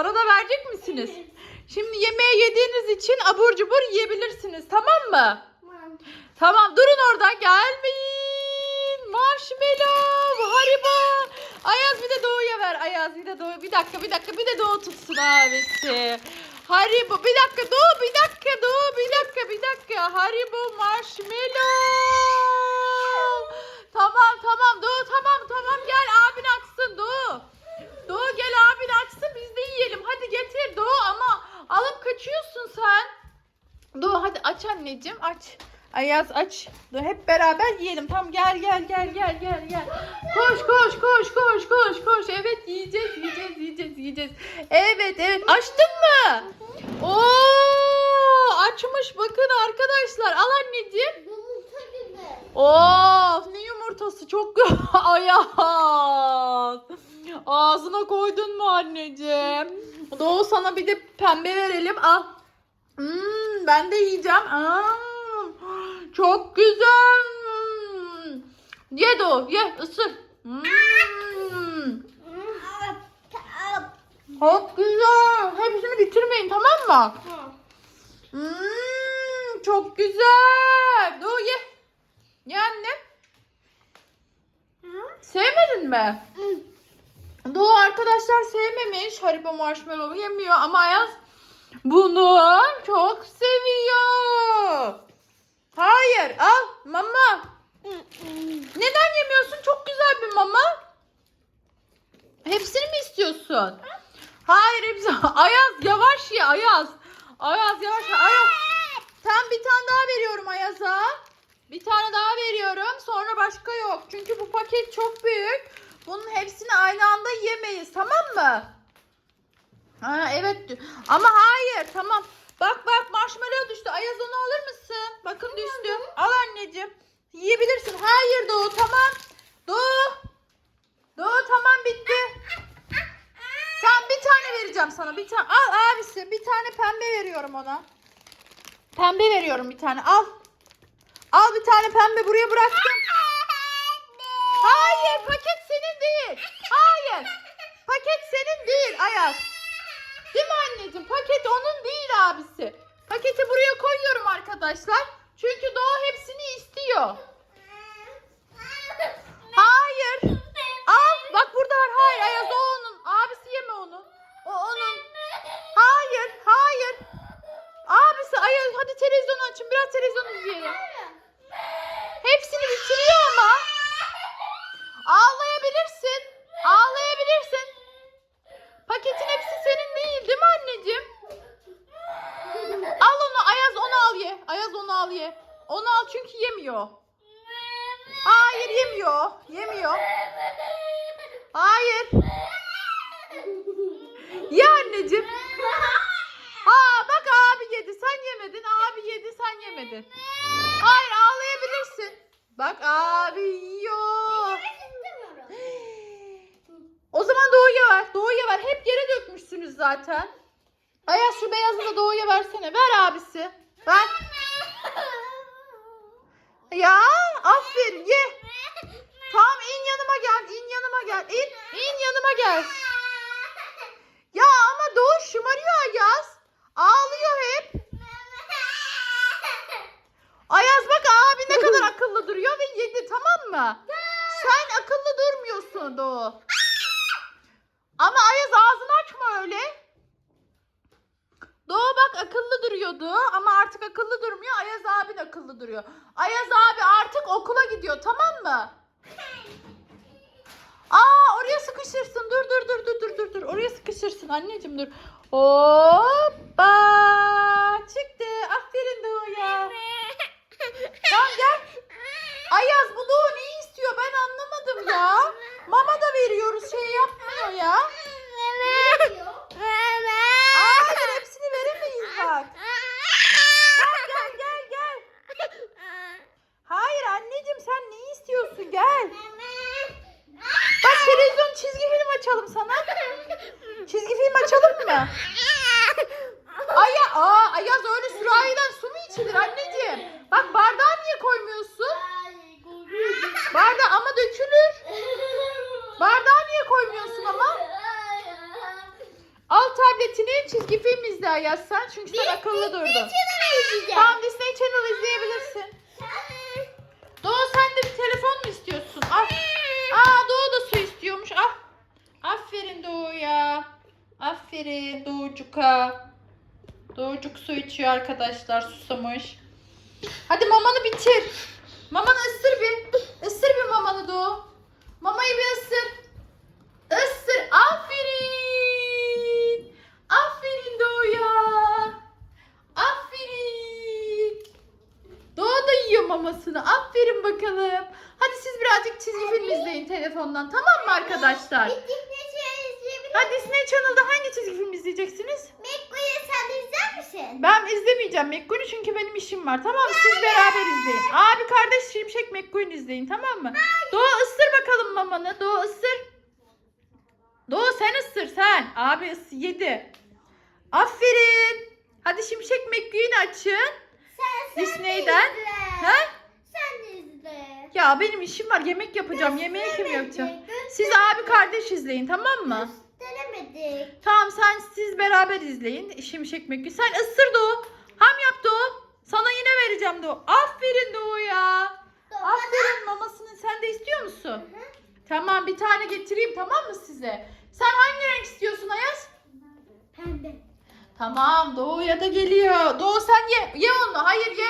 Bana da verecek misiniz? Şimdi yemeği yediğiniz için abur cubur yiyebilirsiniz tamam mı? Tamam durun orada gelmeyin. Marshmallow, Haribo. Ayaz bir de Doğu'ya ver. Ayaz bir de Doğu. Bir dakika bir dakika bir de Doğu tutsun abisi. Haribo bir dakika Doğu bir dakika Doğu bir dakika bir dakika. Haribo marshmallow. Tamam tamam Doğu tamam tamam gel abin açsın Doğu. Yiyelim. Hadi getir Doğu ama alıp kaçıyorsun sen. Doğu hadi aç anneciğim aç. Ayaz aç. Dur hep beraber yiyelim. Tamam gel gel gel gel gel gel. Koş koş koş koş koş koş. Evet yiyeceğiz yiyeceğiz yiyeceğiz yiyeceğiz. Evet evet açtın mı? Oo açmış bakın arkadaşlar. Al anneciğim. Ne yumurtası çok Ayaz. Ağzına koydun mu anneciğim? Doğu sana bir de pembe verelim. Al. Hmm, ben de yiyeceğim. Aa, çok güzel. Hmm. Ye Doğu ye ısır. Hmm. Çok güzel. Hepsini bitirmeyin tamam mı? Hmm, çok güzel. Doğu ye. Ye annem. Sevmedin mi? Doğu arkadaşlar sevmemiş. Haribo marshmallow yemiyor ama Ayaz bunu çok seviyor. Hayır al mama. Neden yemiyorsun? Çok güzel bir mama. Hepsini mi istiyorsun? Hayır hepsi. Ayaz yavaş ye Ayaz. Ayaz yavaş ye. Ayaz. Tam bir tane daha veriyorum Ayaz'a. Bir tane daha veriyorum. Sonra başka yok. Çünkü bu paket çok büyük. Bunun hepsini aynı anda yemeyiz. Tamam mı? Ha evet. Ama hayır. Tamam. Bak bak marshmallow düştü. Ayaz onu alır mısın? Bakın düştü. Al anneciğim. Yiyebilirsin. Hayır Doğu tamam. Doğu. Doğu tamam bitti. Tamam bir tane vereceğim sana. Bir tane. Al abisi. Bir tane pembe veriyorum ona. Pembe veriyorum bir tane. Al. Al bir tane pembe buraya bıraktım. Hayır paket senin değil. Hayır. Paket senin değil Ayaz. Değil mi anneciğim? Paket onun değil abisi. Paketi buraya koyuyorum arkadaşlar. Çünkü Doğa hepsini istiyor. Hayır. Al bak burada var. Hayır Ayaz o onun. Abisi yeme onu. O onun. Hayır. Hayır. Abisi Ayaz hadi televizyonu açın. Biraz televizyon izleyelim. Hepsini bitiriyor ama. Ağlayabilirsin. Ağlayabilirsin. Paketin hepsi senin değil değil mi anneciğim? Al onu Ayaz onu al ye. Ayaz onu al ye. Onu al çünkü yemiyor. Hayır yemiyor. Yemiyor. Hayır. Ye anneciğim. Yedi sen yemedin. Abi yedi sen yemedin. Hayır ağlayabilirsin. Bak abi yiyor. O zaman Doğu'ya ver. Doğu'ya ver. Hep yere dökmüşsünüz zaten. Ayaz şu beyazını da Doğu'ya versene. Ver abisi. Ver. Ya aferin ye. Tamam in yanıma gel. in yanıma gel. İn. in yanıma gel. Ya ama Doğu şımarıyor Ayaz. Ağlıyor hep. Ayaz bak abi ne kadar akıllı duruyor ve yedi tamam mı? Sen akıllı Doğu. Ama Ayaz ağzını açma öyle. Doğu bak akıllı duruyordu ama artık akıllı durmuyor. Ayaz abin akıllı duruyor. Ayaz abi artık okula gidiyor tamam mı? Aa oraya sıkışırsın. Dur dur dur dur dur dur dur. Oraya sıkışırsın anneciğim dur. Hoppa! Çıktı. Aferin Doğu'ya. Tamam gel. Ayaz bu Doğu ne istiyor ben anlamadım ya. Mama da veriyoruz şey yapmıyor ya. Hayır hepsini veremeyiz bak. Gel gel gel gel. Hayır anneciğim sen ne istiyorsun gel. Bak televizyon çizgi film açalım sana. Çizgi film açalım mı? Aya, aa, Ayaz öyle sürahiden su Ayaz sen çünkü sen akıllı durdun. Tamam Disney Channel izleyebilirsin. Doğu sen de bir telefon mu istiyorsun? Al. Aa Doğu da su istiyormuş. Al. Aferin Doğu'ya. Aferin Doğucuk'a. Doğucuk su içiyor arkadaşlar susamış. Hadi mamanı bitir. Mamanı ısır bir. Isır bir mamanı Doğu. Mamayı bir ısır. Isır. Aferin. Aferin Doğu'ya. Aferin. Doğa da yiyor mamasını. Aferin bakalım. Hadi siz birazcık çizgi film izleyin telefondan. Tamam mı arkadaşlar? Hadi Disney Channel'da hangi çizgi film izleyeceksiniz? McQueen'i sen izler misin? Ben izlemeyeceğim McQueen'i çünkü benim işim var. Tamam mı? Siz beraber izleyin. Abi kardeş Şimşek McQueen izleyin tamam mı? Doğa ısır bakalım mamanı. Doğa ısır. Doğa sen ısır sen. Abi ıs yedi. Aferin. Hadi Şimşek McQueen'i açın. Sen, sen Disney'den. de izle. He? Sen de izle. Ya benim işim var. Yemek yapacağım. Yemeği kim yapacak? Siz abi kardeş izleyin tamam mı? Gösteremedik. Tamam sen siz beraber izleyin. Şimşek McQueen. Sen ısır Doğu. Ham yap Doğu. Sana yine vereceğim Doğu. Aferin Doğu ya. Aferin mamasını sen de istiyor musun? Tamam bir tane getireyim tamam mı size? Sen hangi renk istiyorsun Ayaz? Pembe. Tamam Doğu'ya da geliyor. Doğu sen ye. Ye onu. Hayır ye.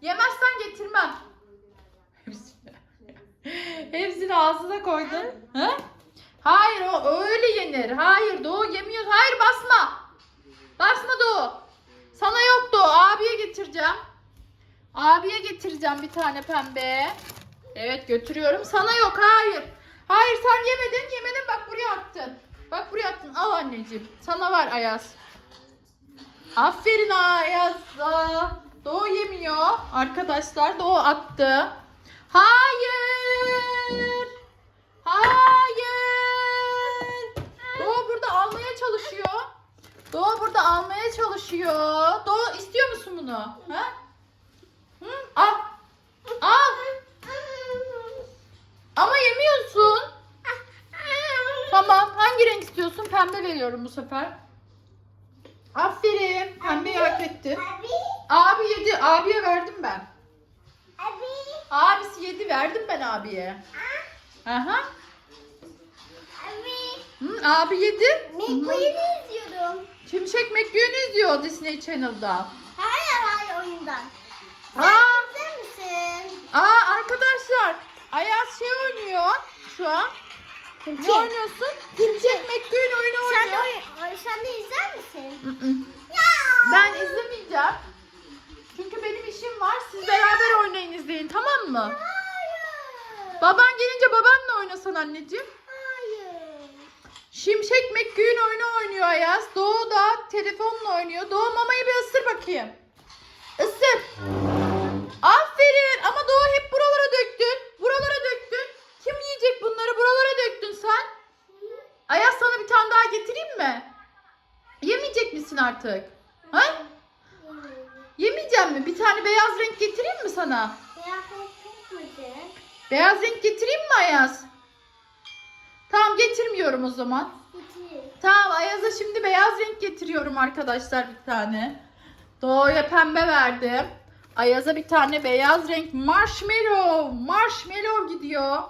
Yemezsen getirmem. Hepsini, ağzına koydun. Ha? Hayır o öyle yenir. Hayır Doğu yemiyor. Hayır basma. Basma Doğu. Sana yok Doğu. Abiye getireceğim. Abiye getireceğim bir tane pembe. Evet götürüyorum. Sana yok. Hayır. Hayır sen yemedin. Yemedin bak buraya attın. Bak buraya attın. Al anneciğim. Sana var Ayaz. Aferin Ayaz'a. Doğu yemiyor. Arkadaşlar Doğu attı. Hayır. Hayır. Doğu burada almaya çalışıyor. Doğu burada almaya çalışıyor. Doğu istiyor musun bunu? Ha? Hı? Al. Al. Ama yemiyorsun. Tamam. Hangi renk istiyorsun? Pembe veriyorum bu sefer. Aferin. Pembeyi hak ettin. Abi. Abi yedi. Abiye verdim ben. Abi. Abisi yedi. Verdim ben abiye. Aha. Abi. Hı, abi yedi. McQueen'i izliyorum. Şimşek McQueen'i izliyor Disney Channel'da. Hayır hayır oyundan. Sen Aa, izler misin? aa arkadaşlar. Ayaz şey oynuyor şu an. Ne oynuyorsun? Şimşek McQueen oyunu Sen de, oynuyor. oyun, sen de izler misin? Hı hı. Ben izlemeyeceğim. Çünkü benim işim var. Siz beraber oynayın izleyin tamam mı? Hayır. Baban gelince babanla oynasan anneciğim. Hayır. Şimşek McQueen oyunu oynuyor Ayaz. Doğu da telefonla oynuyor. Doğu mamayı bir ısır bakayım. Isır. Aferin ama Doğu hep buralara döktün. Buralara döktün. Kim yiyecek bunları? Buralara döktün sen. Ayaz sana bir tane daha getireyim mi? Yemeyecek misin artık? Ha? Yemeyecek mi? Bir tane beyaz renk getireyim mi sana? Beyaz renk çok güzel. Beyaz renk getireyim mi Ayaz? Tamam getirmiyorum o zaman. Bitir. Tamam Ayaz'a şimdi beyaz renk getiriyorum arkadaşlar bir tane. Doğu'ya pembe verdim. Ayaz'a bir tane beyaz renk marshmallow. Marshmallow gidiyor.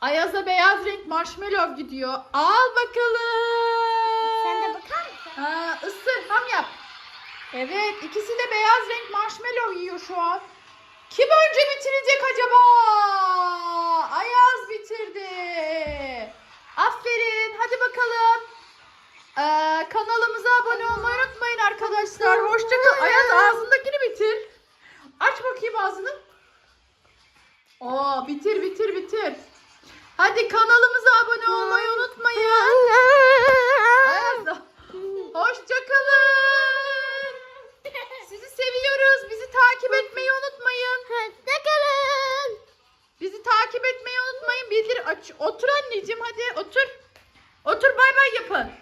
Ayaz'a beyaz renk marshmallow gidiyor. Al bakalım. Sen de bakar mısın? Ha, ısır ham yap. Evet ikisi de beyaz renk marshmallow yiyor şu an. Kim önce bitirecek acaba? Ayaz bitirdi. Aferin. Hadi bakalım. Ee, kanalımıza abone olmayı unutmayın arkadaşlar. Hoşçakal. Ayaz ağzındakini bitir. Aç bakayım ağzını. Oo, bitir bitir bitir. Hadi kanalımıza abone olmayı unutmayın. Ayaz Hoşçakalın. aç. Otur anneciğim hadi otur. Otur bay bay yapın.